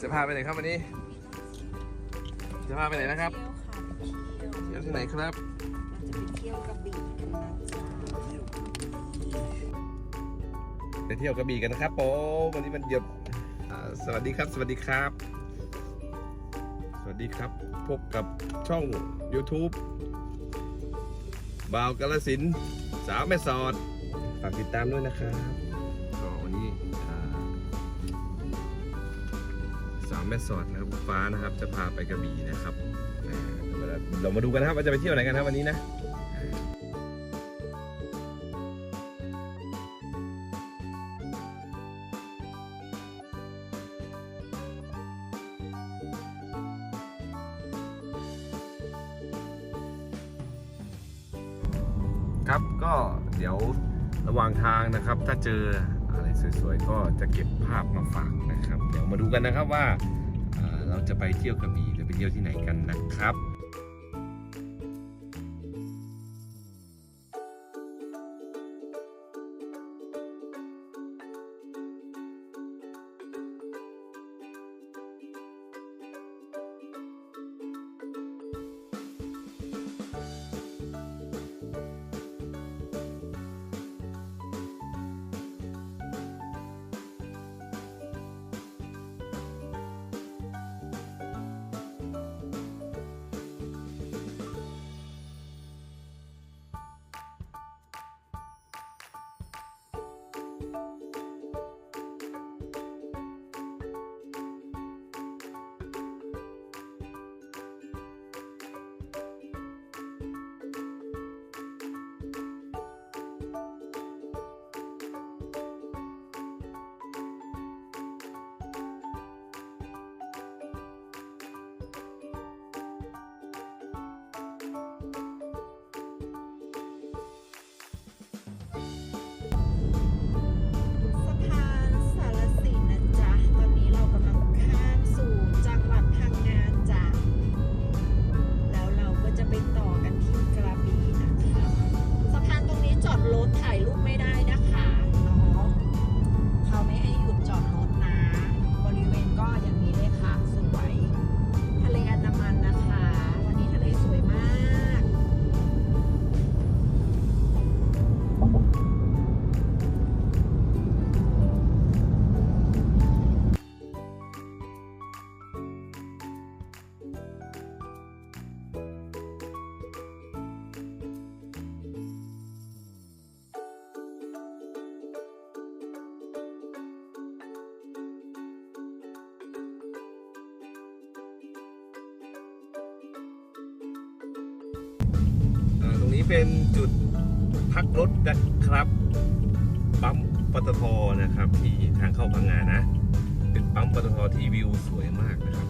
จะพาไปไหนครับวันนี้ จะพาไปไหนนะครับเที่ยวที่ไหนครับเราจะเที่ยวกระบี่กันนะไปเที่ยวกระบี่กันนะครับผมวันนี้มันหยุดอ่าสวัสดีครับ สวัสดีครับ สวัสดีครับ พบกับช่อง YouTube บ่าวกาลสินสาวแม่สอดฝากติดตามด้วยนะครับ สาวแม่สอดนะครับฟ้านะครับ จะพาไปกระบี่นะครับเรามาดูกันนะครับว่าจะไปเที่ยวไหนกันครับวันนี้นะครับก็เดี๋ยวระหว่างทางนะครับ ถ้าเจออะไรสวยๆ ก็จะเก็บภาพมาฝากนะครับ มาดูกันนะครับว่าเราจะไปเที่ยวกระบี่หรือไปเที่ยวที่ไหนกันนะครับ เป็นจุดพักรถนะครับปั๊มปตทนะครับ ที่ทางเข้าพังงานะ เป็นปั๊มปตทที่วิวสวยมากนะครับ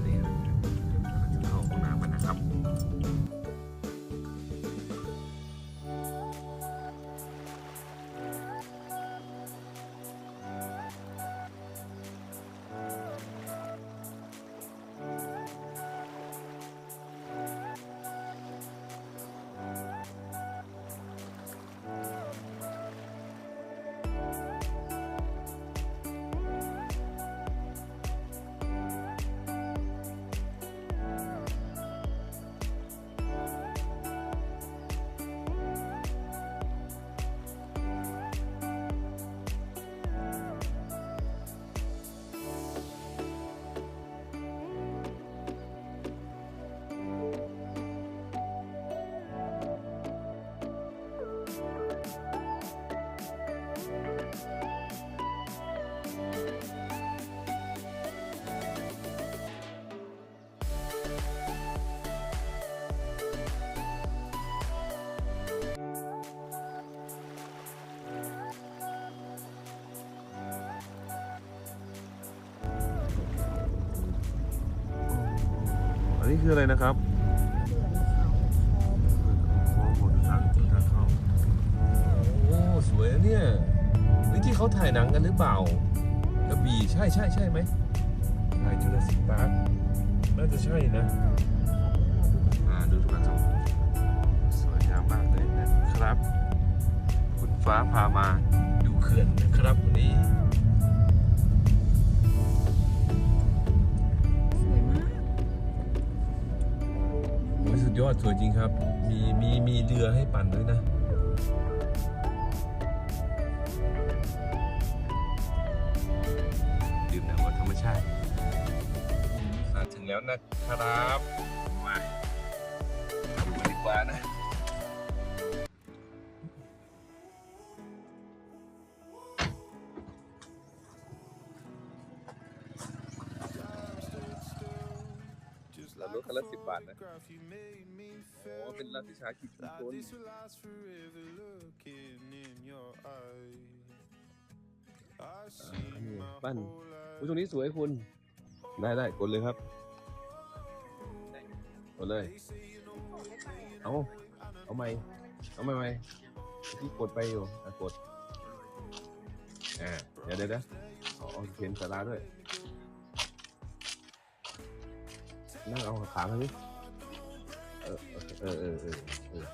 นนี้คืออะไรนะครับโอ้โหทางทางเข้าโอ้สวยนะเนี่ยนี่ที่เขาถ่ายหนังกันหรือเปล่ากระบี่ใช่ใช่ใช่ไหมถ่ายจูราสสิกพาร์คน่าจะใช่นะอ่าดูทุกคนครับสวยงามมากเลยนะครับ คุณฟ้าพามาดูเขื่อนนะครับวันนี้ ยอดสวยจริงครับ มีมีมีเรือให้ปั่นด้วยนะดื่มน้ำกับธรรมชาติมาถึงแล้วนะครับ มาดูกันดีกว่านะ ลดคันละสิบบาทนะโอ้เป็นรัฐวิสาหกิจชุมชนอ่านี่บ้านอุ๊ยตรงนี้สวยคุณ ได้ได้กดเลยครับกดเลย เอาเอาไม่เอาไม่ไม่ที่กดไปอยู่อะกดอ่าเดี๋ยวเดี๋ยวเดี๋ยวเอาเอาเขียนสาราด้วย นั่งเอาขามาดิเออเออเออเออเออ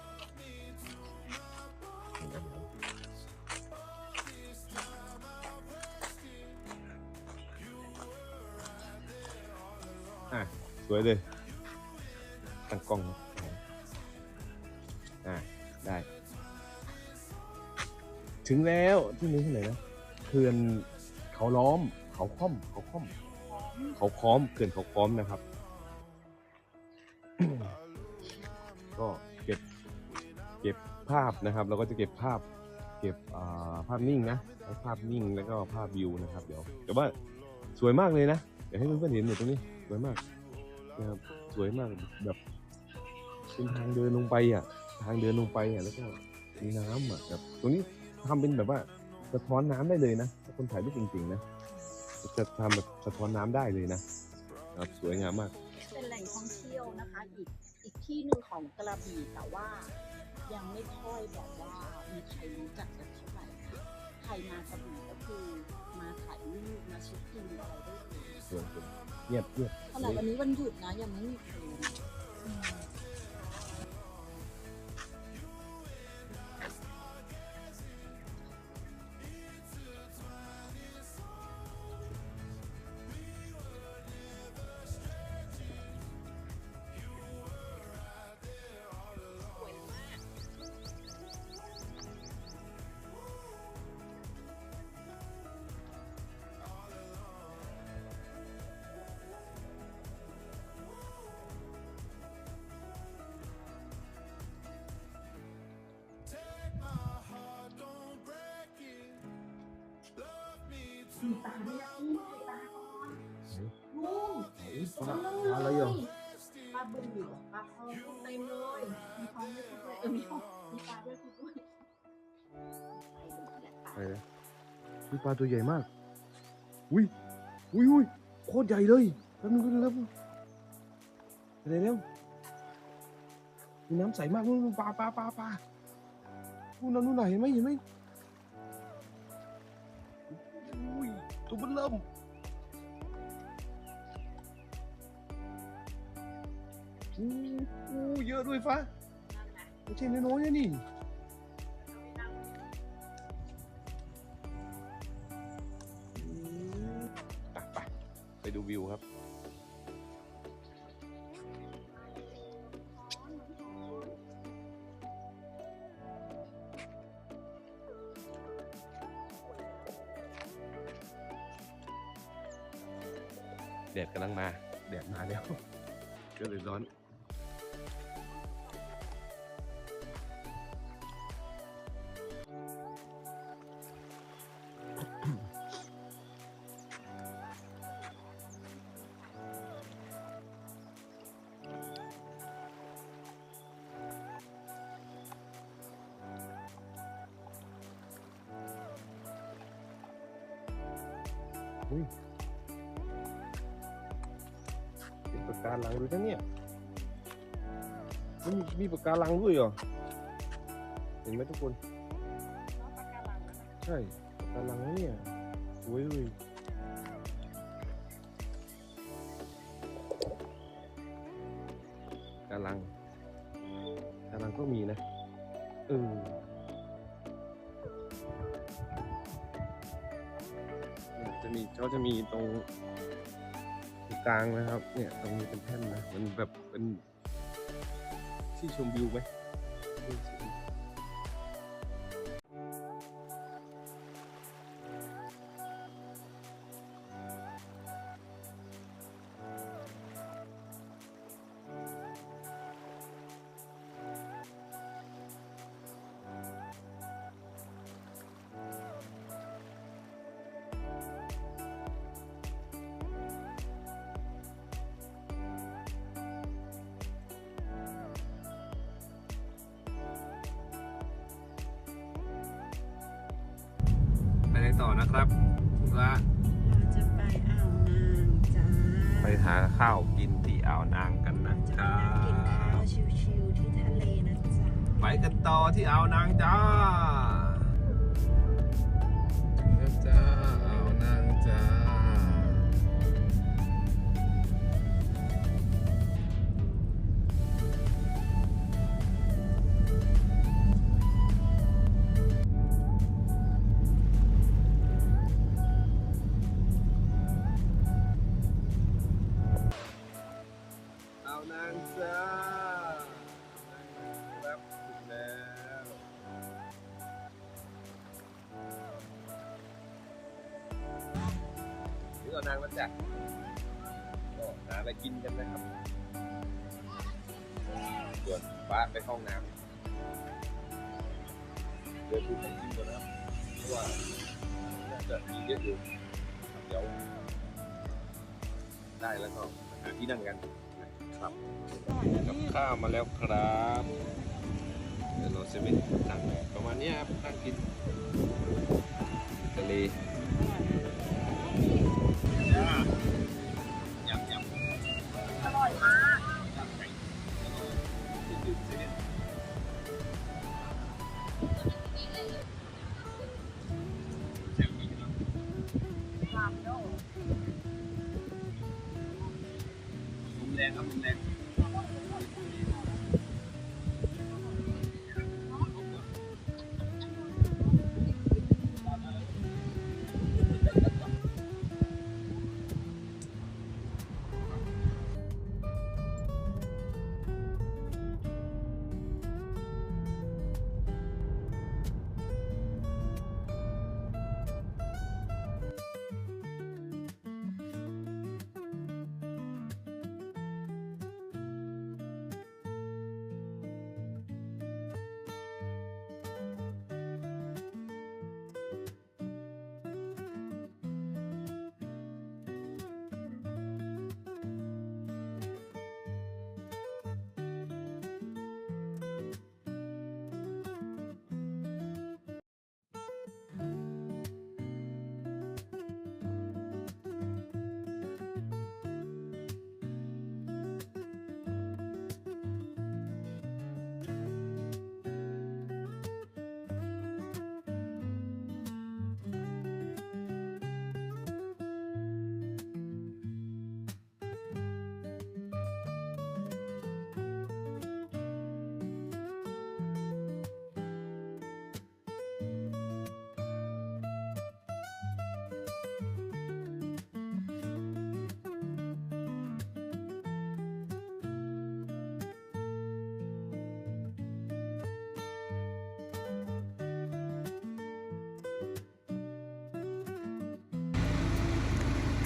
อะสวยเลยตั้งกล้องนะอะได้ ถึงแล้วที่นี้ที่ไหนนะเขื่อนเขาล้อม เขาค่อม เขาค่อม เขาค้อมเขื่อนเขาค้อมนะครับ เก็บภาพนะครับ เราก็จะเก็บภาพเก็บภาพนิ่งนะภาพนิ่งแล้วก็ภาพวิวนะครับ เดี๋ยวแต่ว่าสวยมากเลยนะเดี๋ยวให้เพื่อนๆเห็นหน่อยตรงนี้สวยมากนะครับสวยมากแบบเป็นทางเดินลงไปอะ ทางเดินลงไปอะแล้วก็มีน้ำอะแบบตรงนี้ทำเป็นแบบว่าสะท้อนน้ำได้เลยนะถ้าคนถ่ายรูปจริงๆนะจะทำแบบสะท้อนน้ำได้เลยนะครับสวยงามมาก เป็นแหล่งท่องเที่ยวนะคะ อีกอีกที่หนึ่งของกระบี่แต่ว่า ยังไม่ค่อยแบบว่ามีใครรู้จักกันเท่าไหร่ค่ะใครมากระบี่ก็คือมาถ่ายรูปมาเช็คอินอะไรได้เลยสวยสวยเงียบเงียบขนาดวันนี้วันหยุดนะยังไม่มีใครเลยนะ อืมมีปลาด้วยนะพี่มีปลาก่อนลุงอะไรอะปลาบึงอยู่ปลาทองเต็มเลยมีทองด้วยทุกเลยเออมีทองมีปลาด้วยทุด้วยไปละปลาอะไรนะนี่ปลาตัวใหญ่มาก อุ้ย อุ้ยอุ้ยโคตรใหญ่เลยแป๊บนึงแป๊บนึงแป๊บนึงไปเร็วมีน้ำใสมากนู่นนู่นปลาปลาปลาปลานู่นน่ะนู่นน่ะเห็นไหมเห็นไหม ตัวเบิ่นเริ่มอู้อู้เยอะด้วยฟ้าไม่ใช่น้อยๆนะนี่อะไปไปดูวิวครับ แดดกำลังมาแดดมาแล้ว ก็เลยร้อน อุ้ย ป็นปากการังด้วยนะเนี่ยมันมีมีปากการังด้วยเหรอ เห็นไหมทุกคน ใช่ปากการังนะเนี่ยสวยเลยการังการังก็มีนะเออเนี่ยจะมีเขาจะมีตรงตรง กลางนะครับ เนี่ยตรงนี้เป็นแท่นนะ มันแบบเป็นที่ชมวิวไหม ไปไหนต่อนะครับคุณว่าเราจะไปอ่าวนางจ้าไปหาข้าวกินที่อ่าวนางกันนะจะคไปรันั่งกินข้าวบชิวๆที่ทะเลนะจ๊ะ ไปกันต่อที่อ่าวนางจ้า จ้ะก็หาอะไรกินกันนะครับ ส่วนป้าไปห้องน้ำเดินดูของกินก่อนนะครับเพราะว่าน่าจะมีเยอะอยู่เดี๋ยวได้แล้วก็หาที่นั่งกันนะครับกับข้าวมาแล้วครับเดี๋ยวเราจะไปนั่งประมาณนี้ครับนั่งกินทะเล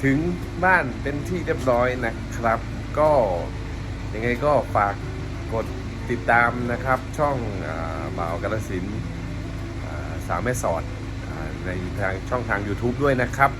ถึงบ้านเป็นที่เรียบร้อยนะครับ ก็ยังไงก็ฝากกดติดตามนะครับ ช่องบ่าวกาลสินสาวแม่สอดในทางช่องทาง YouTube ด้วยนะครับ